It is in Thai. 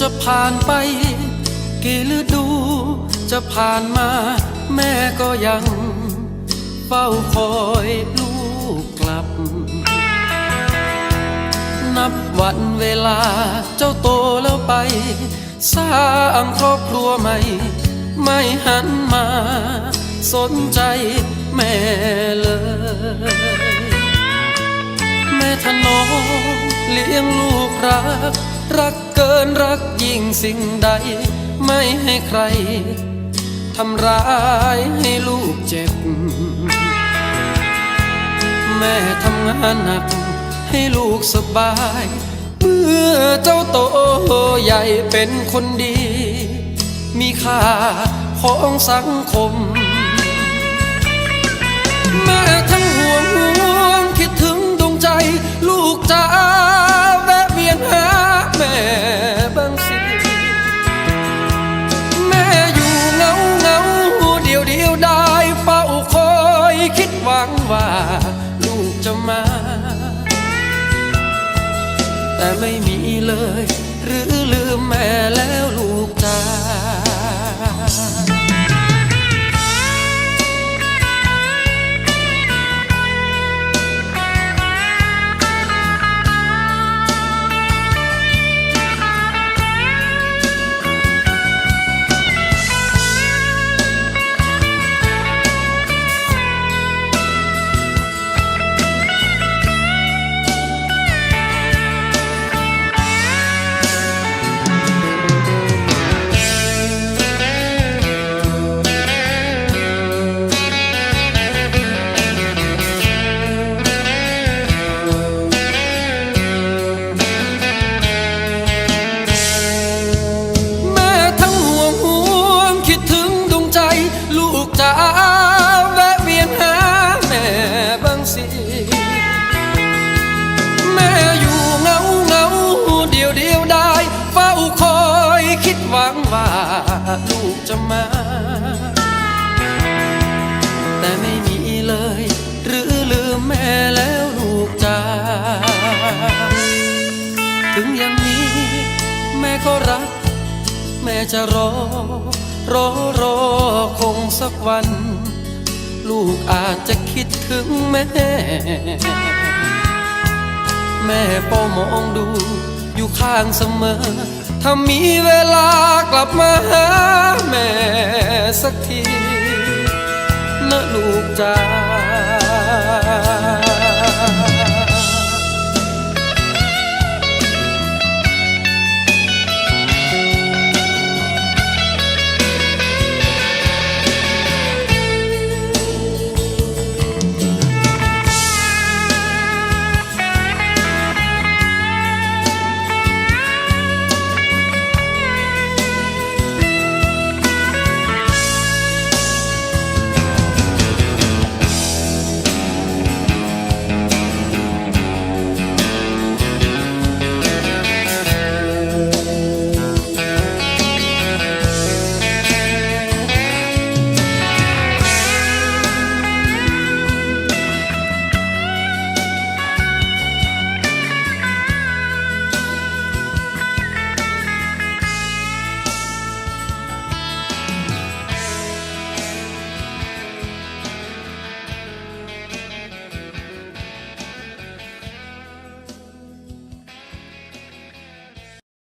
จะผ่านไป กี่ฤดู จะผ่านมา แม่ก็ยังเฝ้าคอยลูกกลับ นับวันเวลาเจ้าโตแล้วไป สร้างครอบครัวใหม่ ไม่หันมา สนใจแม่เลย แม่ถนอมเลี้ยงลูกรัก รักเกินรักยิ่งสิ่งใด ไม่ให้ใครทำร้ายให้ลูกเจ็บ แม่ทำงานหนักให้ลูกสบาย เมื่อเจ้าโตใหญ่เป็นคนดี มีค่าของสังคม แม่ทั้งห่วง แต่ไม่มีเลย หรือลืมแม่แล้วลูกจ๋า ลูกจะมา แต่ไม่มีเลย หรือลืมแม่แล้วลูกจ๋าถึงอย่างนี้ แม่ก็รัก แม่จะรอ รอรอคงสักวัน ลูกอาจจะคิดถึงแม่ แม่เฝ้ามองดู อยู่ข้างเสมอ ถ้ามีเวลากลับมาหา